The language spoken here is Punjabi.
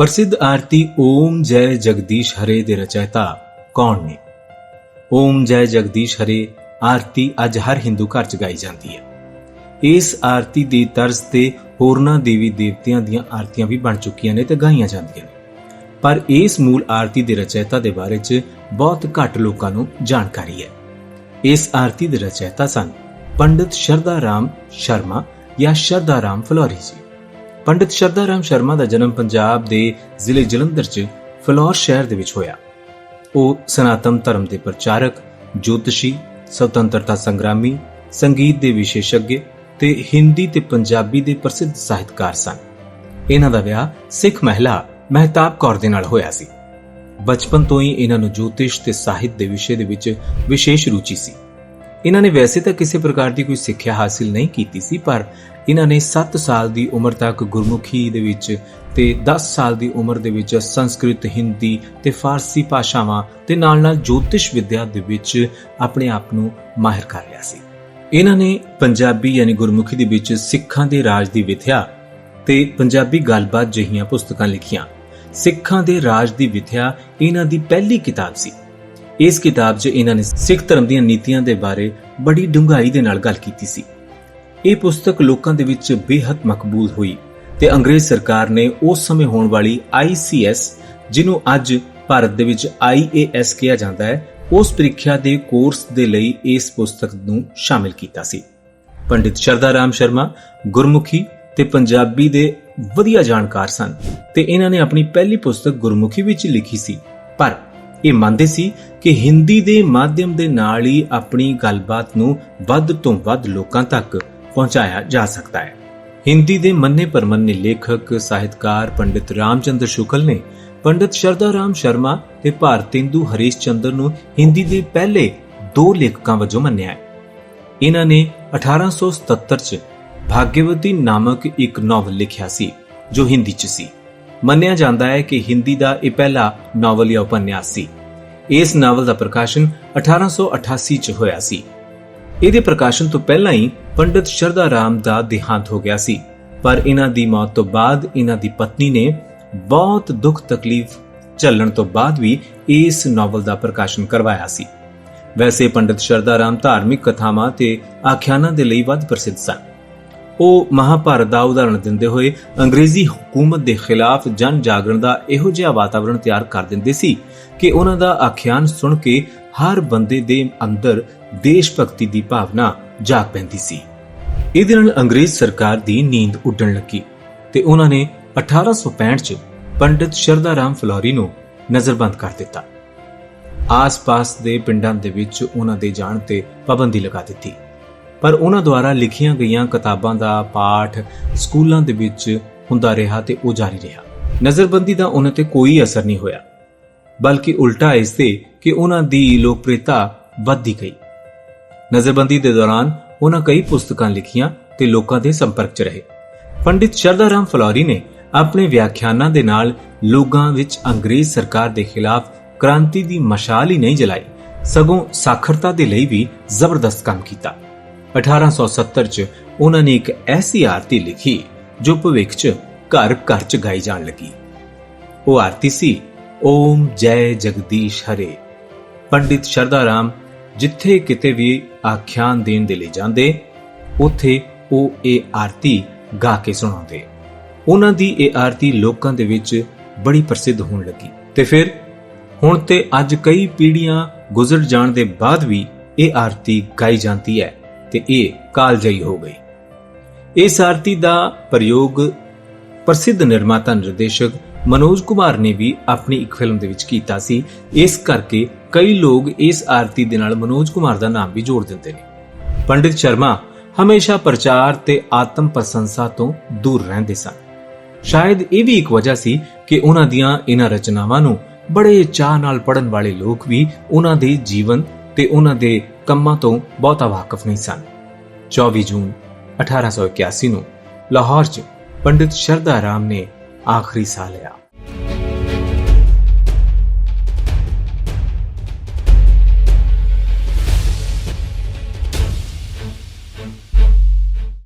ਪ੍ਰਸਿੱਧ ਆਰਤੀ ਓਮ ਜੈ ਜਗਦੀਸ਼ ਹਰੇ ਦੇ ਰਚੈਤਾ ਕੌਣ ਨੇ? ਓਮ ਜੈ ਜਗਦੀਸ਼ ਹਰੇ, ਆਰਤੀ ਅੱਜ ਹਰ ਹਿੰਦੂ ਘਰ ਚ ਗਾਈ ਜਾਂਦੀ ਹੈ। ਇਸ ਆਰਤੀ ਦੀ ਤਰਜ਼ ਤੇ ਹੋਰਨਾਂ ਦੇਵੀ ਦੇਵਤਿਆਂ ਦੀਆਂ ਆਰਤੀਆਂ ਵੀ ਬਣ ਚੁੱਕੀਆਂ ਨੇ ਤੇ ਗਾਈਆਂ ਜਾਂਦੀਆਂ ਨੇ। ਪਰ ਇਸ ਮੂਲ ਆਰਤੀ ਦੇ ਰਚੈਤਾ ਦੇ ਬਾਰੇ ਚ ਬਹੁਤ ਘੱਟ ਲੋਕਾਂ ਨੂੰ ਜਾਣਕਾਰੀ ਹੈ। ਇਸ ਆਰਤੀ ਦੇ ਰਚੈਤਾ ਸਨ ਪੰਡਿਤ ਸ਼ਰਦਾ ਰਾਮ ਸ਼ਰਮਾ ਜਾਂ ਸ਼ਰਦਾ ਰਾਮ ਫਲੋਰੀ ਜੀ। ਪੰਡਿਤ ਸ਼ਰਦਾ ਰਾਮ ਸ਼ਰਮਾ ਦਾ ਜਨਮ ਪੰਜਾਬ ਦੇ ਜ਼ਿਲ੍ਹੇ ਜਲੰਧਰ 'ਚ ਫਲੌਰ ਸ਼ਹਿਰ ਦੇ ਵਿੱਚ ਹੋਇਆ। ਉਹ ਸਨਾਤਨ ਧਰਮ ਦੇ ਪ੍ਰਚਾਰਕ, ਜੋਤਸ਼ੀ, ਸੁਤੰਤਰਤਾ ਸੰਗਰਾਮੀ, ਸੰਗੀਤ ਦੇ ਵਿਸ਼ੇਸ਼ੱਗ ਤੇ ਹਿੰਦੀ ਤੇ ਪੰਜਾਬੀ ਦੇ ਪ੍ਰਸਿੱਧ ਸਾਹਿਤਕਾਰ ਸਨ। ਇਹਨਾਂ ਦਾ ਵਿਆਹ ਸਿੱਖ ਮਹਿਲਾ ਮਹਿਤਾਬ ਕੌਰ ਦੇ ਨਾਲ ਹੋਇਆ ਸੀ। ਬਚਪਨ ਤੋਂ ਹੀ ਇਹਨਾਂ ਨੂੰ ਜੋਤਿਸ਼ ਤੇ ਸਾਹਿਤ ਦੇ ਵਿਸ਼ੇ ਦੇ ਵਿੱਚ ਵਿਸ਼ੇਸ਼ ਰੁਚੀ ਸੀ। ਇਹਨਾਂ ਨੇ ਵੈਸੇ ਤਾਂ ਕਿਸੇ ਪ੍ਰਕਾਰ ਦੀ ਕੋਈ ਸਿੱਖਿਆ ਹਾਸਿਲ ਨਹੀਂ ਕੀਤੀ ਸੀ, ਪਰ ਇਹਨਾਂ ਨੇ 7 ਸਾਲ ਦੀ ਉਮਰ ਤੱਕ ਗੁਰਮੁਖੀ ਦੇ ਵਿੱਚ ਤੇ 10 ਸਾਲ ਦੀ ਉਮਰ ਦੇ ਵਿੱਚ ਸੰਸਕ੍ਰਿਤ, ਹਿੰਦੀ ਤੇ ਫਾਰਸੀ ਭਾਸ਼ਾਵਾਂ ਤੇ ਨਾਲ-ਨਾਲ ਜੋਤਿਸ਼ ਵਿਦਿਆ ਦੇ ਵਿੱਚ ਆਪਣੇ ਆਪ ਨੂੰ ਮਾਹਿਰ ਕਰ ਲਿਆ ਸੀ। ਇਹਨਾਂ ਨੇ ਪੰਜਾਬੀ ਯਾਨੀ ਗੁਰਮੁਖੀ ਦੇ ਵਿੱਚ ਸਿੱਖਾਂ ਦੇ ਰਾਜ ਦੀ ਵਿਥਿਆ ਤੇ ਪੰਜਾਬੀ ਗੱਲਬਾਤ ਜਿਹੀਆਂ ਪੁਸਤਕਾਂ ਲਿਖੀਆਂ। ਸਿੱਖਾਂ ਦੇ ਰਾਜ ਦੀ ਵਿਥਿਆ ਇਹਨਾਂ ਦੀ ਪਹਿਲੀ ਕਿਤਾਬ ਸੀ। ਇਸ ਕਿਤਾਬ 'ਚ ਇਹਨਾਂ ਨੇ ਸਿੱਖ ਧਰਮ ਦੀਆਂ ਨੀਤੀਆਂ ਦੇ ਬਾਰੇ ਬੜੀ ਡੂੰਘਾਈ ਦੇ ਨਾਲ ਗੱਲ ਕੀਤੀ ਸੀ। ਇਹ ਪੁਸਤਕ ਲੋਕਾਂ ਦੇ ਵਿੱਚ ਬੇਹੱਦ ਮਕਬੂਲ ਹੋਈ ਤੇ ਅੰਗਰੇਜ਼ ਸਰਕਾਰ ਨੇ ਉਸ ਸਮੇਂ ਹੋਣ ਵਾਲੀ ICS ਜਿਹਨੂੰ ਅੱਜ ਭਾਰਤ ਦੇ ਵਿੱਚ IAS ਕਿਹਾ ਜਾਂਦਾ ਹੈ, ਉਸ ਪ੍ਰੀਖਿਆ ਦੇ ਕੋਰਸ ਦੇ ਲਈ ਇਸ ਪੁਸਤਕ ਨੂੰ ਸ਼ਾਮਿਲ ਕੀਤਾ ਸੀ। ਪੰਡਿਤ ਸ਼ਰਦਾ ਰਾਮ ਸ਼ਰਮਾ, ਗੁਰਮੁਖੀ ਤੇ ਪੰਜਾਬੀ ਦੇ ਵਧੀਆ ਜਾਣਕਾਰ ਸਨ ਤੇ ਇਹਨਾਂ ਨੇ ਆਪਣੀ ਪਹਿਲੀ ਪੁਸਤਕ ਗੁਰਮੁਖੀ ਵਿੱਚ ਲਿਖੀ ਸੀ, ਪਰ ਇਹ ਮੰਨਦੇ ਸੀ ਕਿ ਹਿੰਦੀ ਦੇ ਮਾਧਿਅਮ ਦੇ ਨਾਲ ਹੀ ਆਪਣੀ ਗੱਲਬਾਤ ਨੂੰ ਵੱਧ ਤੋਂ ਵੱਧ ਲੋਕਾਂ ਤੱਕ ਪਹੁੰਚਾਇਆ ਜਾ ਸਕਦਾ ਹੈ। ਹਿੰਦੀ ਦੇ ਮੰਨੇ ਪਰਮੰਨੇ ਲੇਖਕ, ਸਾਹਿਤਕਾਰ ਪੰਡਿਤ ਰਾਮਚੰਦਰ ਸ਼ੁਕਲ ਨੇ ਪੰਡਿਤ ਸ਼ਰਦਾ ਰਾਮ ਸ਼ਰਮਾ ਤੇ ਭਾਰਤਿੰਦੂ ਹਰੀਸ਼ ਚੰਦਰ ਨੂੰ ਹਿੰਦੀ ਦੇ ਪਹਿਲੇ ਦੋ ਲੇਖਕਾਂ ਵਜੋਂ ਮੰਨਿਆ ਹੈ। ਇਹਨਾਂ ਨੇ 1877 ਚ ਭਾਗਯਵਤੀ ਨਾਮਕ ਇੱਕ ਨਾਵਲ ਲਿਖਿਆ ਸੀ, ਜੋ ਹਿੰਦੀ ਚ ਸੀ। ਮੰਨਿਆ ਜਾਂਦਾ ਹੈ ਕਿ ਹਿੰਦੀ ਦਾ ਇਹ ਪਹਿਲਾ ਨਾਵਲ ਜਾਂ ਉਪਨਿਆਸ ਸੀ। ਇਸ ਨਾਵਲ ਦਾ ਪ੍ਰਕਾਸ਼ਨ 1888 ਚ ਹੋਇਆ ਸੀ। ਇਹਦੇ ਪ੍ਰਕਾਸ਼ਨ ਤੋਂ ਪਹਿਲਾਂ ਹੀ ਪੰਡਿਤ ਸ਼ਰਦਾ ਰਾਮ ਦਾ ਦੇਹਾਂਤ ਹੋ ਗਿਆ ਸੀ। ਪਰ ਇਹਨਾਂ ਦੀ ਮੌਤ ਤੋਂ ਬਾਅਦ ਇਹਨਾਂ ਦੀ ਪਤਨੀ ਨੇ ਬਹੁਤ ਦੁੱਖ ਤਕਲੀਫ ਝੱਲਣ ਤੋਂ ਬਾਅਦ ਵੀ ਇਸ ਨਾਵਲ ਦਾ ਪ੍ਰਕਾਸ਼ਨ ਕਰਵਾਇਆ ਸੀ। ਵੈਸੇ ਪੰਡਿਤ ਸ਼ਰਦਾ ਰਾਮ ਧਾਰਮਿਕ ਕਥਾਵਾਂ ਤੇ ਆਖਿਆਨਾਂ ਦੇ ਲਈ ਵੱਧ ਪ੍ਰਸਿੱਧ ਸਨ। ਉਹ ਮਹਾਭਾਰਤ ਦਾ ਉਦਾਹਰਣ ਦਿੰਦੇ ਹੋਏ ਅੰਗਰੇਜ਼ੀ ਹਕੂਮਤ ਦੇ ਖਿਲਾਫ ਜਨ ਜਾਗਰਣ ਦਾ ਇਹੋ ਜਿਹਾ ਵਾਤਾਵਰਣ ਤਿਆਰ ਕਰ ਦਿੰਦੇ ਸੀ ਕਿ ਉਹਨਾਂ ਦਾ ਆਖਿਆਨ ਸੁਣ ਕੇ ਹਰ ਬੰਦੇ ਦੇ ਅੰਦਰ ਦੇਸ਼ ਭਗਤੀ ਦੀ ਭਾਵਨਾ ਜਾਗ ਪੈਂਦੀ ਸੀ। ਇਹਦੇ ਨਾਲ ਅੰਗਰੇਜ਼ ਸਰਕਾਰ ਦੀ ਨੀਂਦ ਉੱਡਣ ਲੱਗੀ ਤੇ ਉਹਨਾਂ ਨੇ 1865 ਚ ਪੰਡਿਤ ਸ਼ਰਦਾ ਰਾਮ ਫਲੋਰੀ ਨੂੰ ਨਜ਼ਰਬੰਦ ਕਰ ਦਿੱਤਾ। ਆਸ-ਪਾਸ ਦੇ ਪਿੰਡਾਂ ਦੇ ਵਿੱਚ ਉਹਨਾਂ ਦੇ ਜਾਣ ਤੇ ਪਾਬੰਦੀ ਲਗਾ ਦਿੱਤੀ। ਪਰ ਉਹਨਾਂ ਦੁਆਰਾ ਲਿਖੀਆਂ ਗਈਆਂ ਕਿਤਾਬਾਂ ਦਾ ਪਾਠ ਸਕੂਲਾਂ ਦੇ ਵਿੱਚ ਹੁੰਦਾ ਰਿਹਾ ਤੇ ਉਹ ਜਾਰੀ ਰਿਹਾ। ਨਜ਼ਰਬੰਦੀ ਦਾ ਉਹਨਾਂ ਤੇ ਕੋਈ ਅਸਰ ਨਹੀਂ ਹੋਇਆ, ਬਲਕਿ ਉਲਟਾ ਇਸ ਤੇ ਕਿ ਉਹਨਾਂ ਦੀ ਲੋਕਪ੍ਰਿਯਤਾ ਵੱਧਦੀ ਗਈ। ਨਜ਼ਰਬੰਦੀ ਦੇ ਦੌਰਾਨ ਉਹਨਾਂ ਕਈ ਪੁਸਤਕਾਂ ਲਿਖੀਆਂ ਤੇ ਲੋਕਾਂ ਦੇ ਸੰਪਰਕ 'ਚ ਰਹੇ। ਪੰਡਿਤ ਸ਼ਰਦਾ ਰਾਮ ਫਲੋਰੀ ਨੇ ਆਪਣੇ ਵਿਆਖਿਆਨਾਂ ਦੇ ਨਾਲ ਲੋਕਾਂ ਵਿੱਚ ਅੰਗਰੇਜ਼ ਸਰਕਾਰ ਦੇ ਖਿਲਾਫ ਕ੍ਰਾਂਤੀ ਦੀ ਮਸ਼ਾਲ ਹੀ ਨਹੀਂ ਜਲਾਈ, ਸਗੋਂ ਸਾਖਰਤਾ ਦੇ ਲਈ ਵੀ ਜ਼ਬਰਦਸਤ ਕੰਮ ਕੀਤਾ। 1870 ਚ ਉਹਨਾਂ ਨੇ ਇੱਕ ਐਸੀ ਆਰਤੀ ਲਿਖੀ ਜੋ ਭਵਿੱਖ ਚ ਘਰ ਘਰ ਚ ਗਾਈ ਜਾਣ ਲੱਗੀ। ਉਹ ਆਰਤੀ ਸੀ, ਓਮ ਜੈ ਜਗਦੀਸ਼ ਹਰੇ। ਪੰਡਿਤ ਸ਼ਰਦਾਰਾਮ ਜਿੱਥੇ ਕਿਤੇ ਵੀ ਆਖਿਆਨ ਦੇਣ ਦੇ ਲਈ ਜਾਂਦੇ, ਉੱਥੇ ਉਹ ਇਹ ਆਰਤੀ ਗਾ ਕੇ ਸੁਣਾਉਂਦੇ। ਉਹਨਾਂ ਦੀ ਇਹ ਆਰਤੀ ਲੋਕਾਂ ਦੇ ਵਿੱਚ ਬੜੀ ਪ੍ਰਸਿੱਧ ਹੋਣ ਲੱਗੀ। ਤੇ ਫਿਰ ਹੁਣ ਤੇ ਅੱਜ ਕਈ ਪੀੜ੍ਹੀਆਂ ਗੁਜ਼ਰ ਜਾਣ ਦੇ ਬਾਅਦ ਵੀ ਇਹ ਆਰਤੀ ਗਾਈ ਜਾਂਦੀ ਹੈ। ਤੇ ਇਹ ਕਾਲਜਈ ਹੋ ਗਈ। ਇਸ ਆਰਤੀ ਦਾ ਪ੍ਰਯੋਗ ਪ੍ਰਸਿੱਧ ਨਿਰਮਾਤਾ ਨਿਰਦੇਸ਼ਕ ਮਨੋਜ ਕੁਮਾਰ ਨੇ ਵੀ ਆਪਣੀ ਇੱਕ ਫਿਲਮ ਦੇ ਵਿੱਚ ਕੀਤਾ ਸੀ। ਇਸ ਕਰਕੇ ਕਈ ਲੋਕ ਇਸ ਆਰਤੀ ਦੇ ਨਾਲ ਮਨੋਜ ਕੁਮਾਰ ਦਾ ਨਾਮ ਵੀ ਜੋੜ ਦਿੰਦੇ ਨੇ। ਪੰਡਿਤ ਸ਼ਰਮਾ ਹਮੇਸ਼ਾ ਪ੍ਰਚਾਰ ਤੇ ਆਤਮ ਪ੍ਰਸ਼ੰਸਾ ਤੋਂ ਦੂਰ ਰਹਿੰਦੇ ਸਨ। ਸ਼ਾਇਦ ਇਹ ਵੀ ਇੱਕ ਵਜ੍ਹਾ ਸੀ ਕਿ ਉਹਨਾਂ ਦੀਆਂ ਇਹਨਾਂ ਰਚਨਾਵਾਂ ਨੂੰ ਬੜੇ ਚਾਹ ਨਾਲ ਪੜਨ ਵਾਲੇ ਲੋਕ ਵੀ ਉਹਨਾਂ ਦੇ ਜੀਵਨ ਤੇ ਉਹਨਾਂ ਦੇ ਕੰਮਾਂ ਤੋਂ ਬਹੁਤਾ ਵਾਕਫ ਨਹੀਂ ਸਨ। 24 ਜੂਨ 1881 ਨੂੰ ਲਾਹੌਰ 'ਚ ਪੰਡਿਤ ਸ਼ਰਦਾ ਰਾਮ ਨੇ ਆਖਰੀ ਸਾਹ ਲਿਆ।